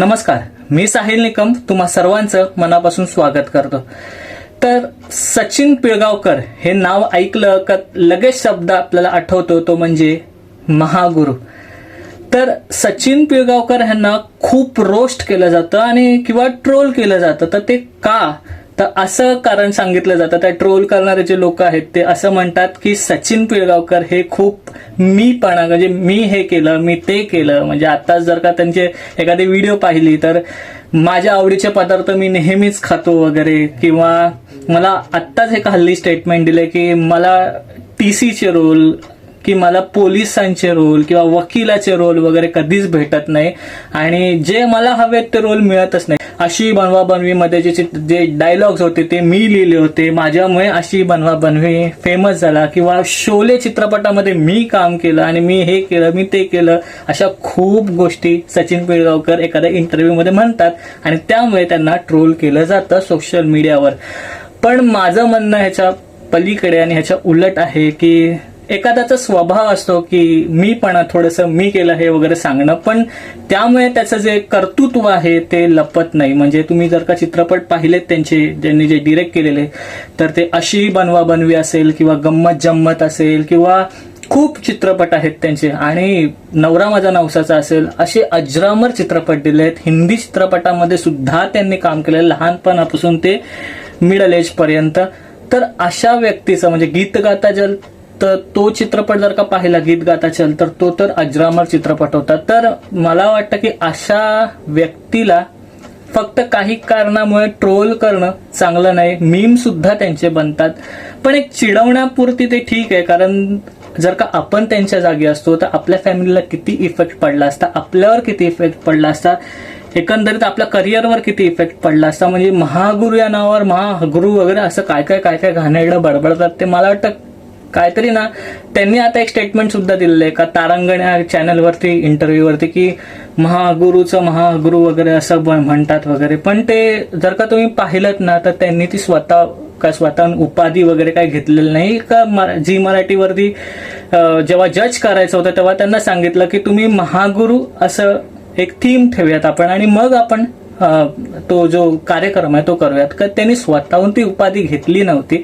नमस्कार मी साहिल निकम तुम्हा सर्वांचं मनापासून स्वागत करतो. तर सचिन पिळगावकर हे नाव ऐकलं का लगेच शब्द आपल्याला आठवतो तो म्हणजे महागुरु. तर सचिन पिळगावकर ह्यांना खूप रोस्ट केलं जातं आणि किंवा ट्रोल केलं जातं तर ते का? तर असं कारण सांगितलं जातं. त्या ट्रोल करणारे जे लोक आहेत ते असं म्हणतात की सचिन पिळगावकर हे खूप मीपणा म्हणजे मी हे केलं मी ते केलं. म्हणजे आताच जर का त्यांचे एखादी व्हिडिओ पाहिली तर माझ्या आवडीचे पदार्थ मी नेहमीच खातो वगैरे. किंवा मला आत्ताच एक हल्ली स्टेटमेंट दिले की मला टी सीचे रोल की मला पोलिसांचे रोल किंवा वकिलाचे रोल वगैरे कधीच भेटत नाही. आणि जे मला हवेत ते रोल मिळतच नाही. अशी बनवा बनवीमध्ये जे जे डायलॉग्स होते ते मी लिहिले होते. माझ्यामुळे अशी बनवा बनवी फेमस झाला किंवा शोले चित्रपटामध्ये मी काम केलं आणि मी हे केलं मी ते केलं अशा खूप गोष्टी सचिन पिळगावकर एखाद्या इंटरव्ह्यूमध्ये म्हणतात आणि त्यामुळे त्यांना ट्रोल केलं जातं सोशल मीडियावर पण माझं म्हणणं ह्याच्या पलीकडे आणि ह्याच्या उलट आहे की एखाद्याचा स्वभाव असतो की मी पण थोडंसं मी केलं हे वगैरे सांगणं पण त्यामुळे त्याचं जे कर्तृत्व आहे ते लपत नाही. म्हणजे तुम्ही जर का चित्रपट पाहिलेत त्यांचे ज्यांनी जे डिरेक्ट केलेले तर ते अशी बनवा बनवी असेल किंवा गंमत जम्मत असेल किंवा खूप चित्रपट आहेत त्यांचे. आणि नवरा माझा नवसाचा असेल असे अजरामर चित्रपट दिले आहेत हिंदी चित्रपटामध्ये सुद्धा त्यांनी काम केलं. लहानपणापासून ते मिडल एज पर्यंत तर अशा व्यक्तीचं म्हणजे गीत गाता जल तर तो चित्रपट जर का पाहिला गीत गाता चल तर तो तर अजरामर चित्रपट होता. तर मला वाटतं की अशा व्यक्तीला फक्त काही कारणामुळे ट्रोल करणं चांगलं नाही. मीम सुद्धा त्यांचे बनतात. पण एक चिडवण्यापुरती ते ठीक आहे कारण जर का आपण त्यांच्या जागी असतो तर आपल्या फॅमिलीला किती इफेक्ट पडला असता आपल्यावर किती इफेक्ट पडला असता एकंदरीत आपल्या करिअरवर किती इफेक्ट पडला असता म्हणजे महागुरु या नावावर महागुरु वगैरे असं काय काय काय काय घाणेरडं बडबडतात ते मला वाटतं काहीतरी ना त्यांनी आता एक स्टेटमेंट सुद्धा दिलेलं आहे का तारांगण या चॅनलवरती इंटरव्ह्यूवरती की महागुरूचं महागुरु वगैरे असं म्हणतात वगैरे. पण ते जर का तुम्ही पाहिलं ना तर त्यांनी ती स्वतः का स्वतः उपाधी वगैरे काय घेतलेलं नाही का जी मराठीवरती जेव्हा जज करायचं होतं तेव्हा त्यांना सांगितलं की तुम्ही महागुरु असं एक थीम ठेवूयात आपण आणि मग आपण तो जो कार्यक्रम आहे तो करूयात. का त्यांनी स्वतःहून ती उपाधी घेतली नव्हती.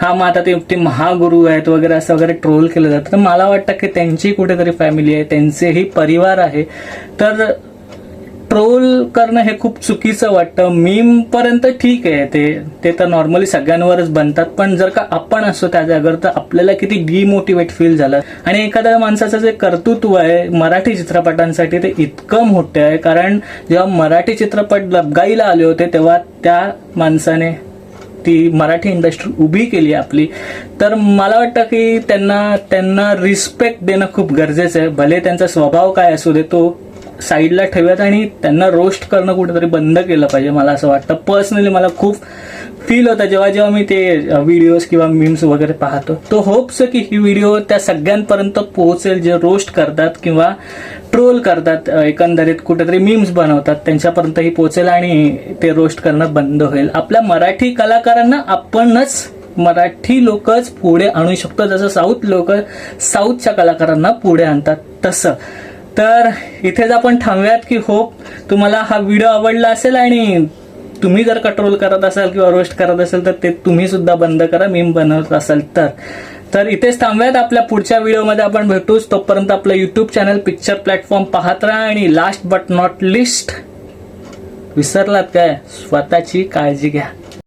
हा मग आता ते ते महागुरु आहेत वगैरे असं वगैरे ट्रोल केलं जातं. तर मला वाटतं की त्यांची कुठेतरी फॅमिली आहे त्यांचेही परिवार आहे. तर ट्रोल करणं हे खूप चुकीचं वाटतं. मीम पर्यंत ठीक आहे. ते ते तर नॉर्मली सगळ्यांवरच बनतात. पण जर का आपण असतो त्या जागेवर तर आपल्याला किती डिमोटिवेट फील झालं. आणि एखाद्या माणसाचं जे कर्तृत्व आहे मराठी चित्रपटांसाठी ते इतकं मोठं आहे. कारण जेव्हा मराठी चित्रपट लबगाईला आले होते तेव्हा त्या माणसाने ती मराठी इंडस्ट्री उभी केली आपली. तर मला वाटतं की त्यांना त्यांना रिस्पेक्ट देणं खूप गरजेचं आहे. भले त्यांचा स्वभाव काय असू दे तो साईडला ठेवूयात आणि त्यांना रोस्ट करणं कुठेतरी बंद केलं पाहिजे मला असं वाटतं. पर्सनली मला खूप फील होतं जेव्हा जेव्हा मी ते व्हिडिओज किंवा मीम्स वगैरे पाहतो. तो होप्स की ही व्हिडिओ त्या सगळ्यांपर्यंत पोहोचेल जे रोस्ट करतात किंवा ट्रोल करतात एकंदरीत कुठेतरी मीम्स बनवतात त्यांच्यापर्यंतही पोहोचेल आणि ते रोस्ट करणं बंद होईल. आपल्या मराठी कलाकारांना आपणच मराठी लोकच पुढे आणू शकतो. जसं साऊथ लोक साऊथच्या कलाकारांना पुढे आणतात तसं. तर इथेच आपण थांबूयात की होप तुम्हाला हा व्हिडिओ आवडला असेल आणि तुम्ही जर कंट्रोल करत असाल किंवा रोस्ट करत असाल तर ते तुम्ही सुद्धा बंद करा मीम बनवत असाल तर. तर इथेच थांबूयात आपल्या पुढच्या व्हिडिओमध्ये आपण भेटूच. तोपर्यंत आपलं युट्यूब चॅनल पिक्चर प्लॅटफॉर्म पाहत राहा आणि लास्ट बट नॉट लिस्ट विसरलात काय? स्वतःची काळजी घ्या.